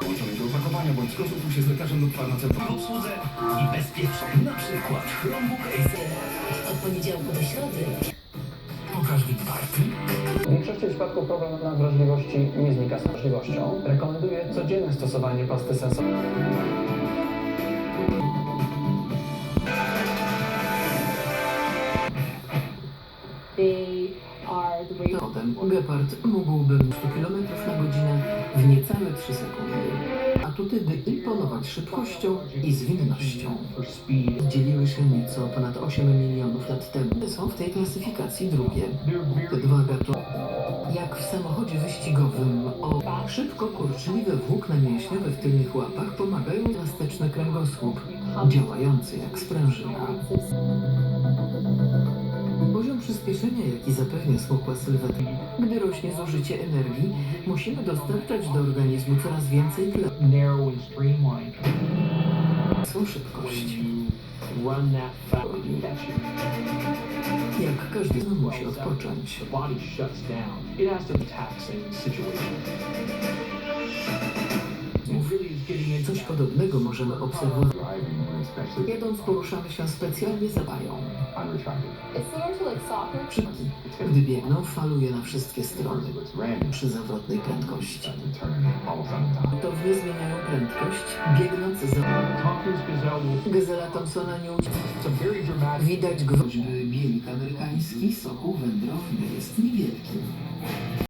połączonego opakowania bądź skonsultuj się z lekarzem lub farmaceutą. obsłudze i bezpiecznie. Na przykład Chromebook Acer. Od poniedziałku do środy Pokaż mi warty. W większości przypadków problem na wrażliwości nie znika z wrażliwością. Rekomenduję codzienne stosowanie pasty sensory. They are the Potem gepard mógłby 100 km na godzinę niecałe 3 sekundy. Atuty by imponować szybkością i zwinnością. Dzieliły się nieco ponad 8 milionów lat temu. Są w tej klasyfikacji drugie. Te dwa gatunki. Jak w samochodzie wyścigowym o szybko kurczliwe włókna mięśniowe w tylnych łapach pomagają elastyczny kręgosłup, działający jak sprężyna. Przyspieszenia, jaki zapewnia smukła sylwetka, gdy rośnie zużycie energii, musimy dostarczać do organizmu coraz więcej streamlined. Są szybkość. Jak każdy z musi odpocząć. It has to be taxing situation. Coś podobnego możemy obserwować. Jadąc poruszamy się specjalnie za bają. Gdy biegną, faluje na wszystkie strony przy zawrotnej prędkości. Gwałtownie zmieniają prędkość, biegnąc za... Gazela Thompsona nie ucieka. It's a very dramatic Widać gwóźdźby bielik amerykański, soku wędrowny jest niewielki.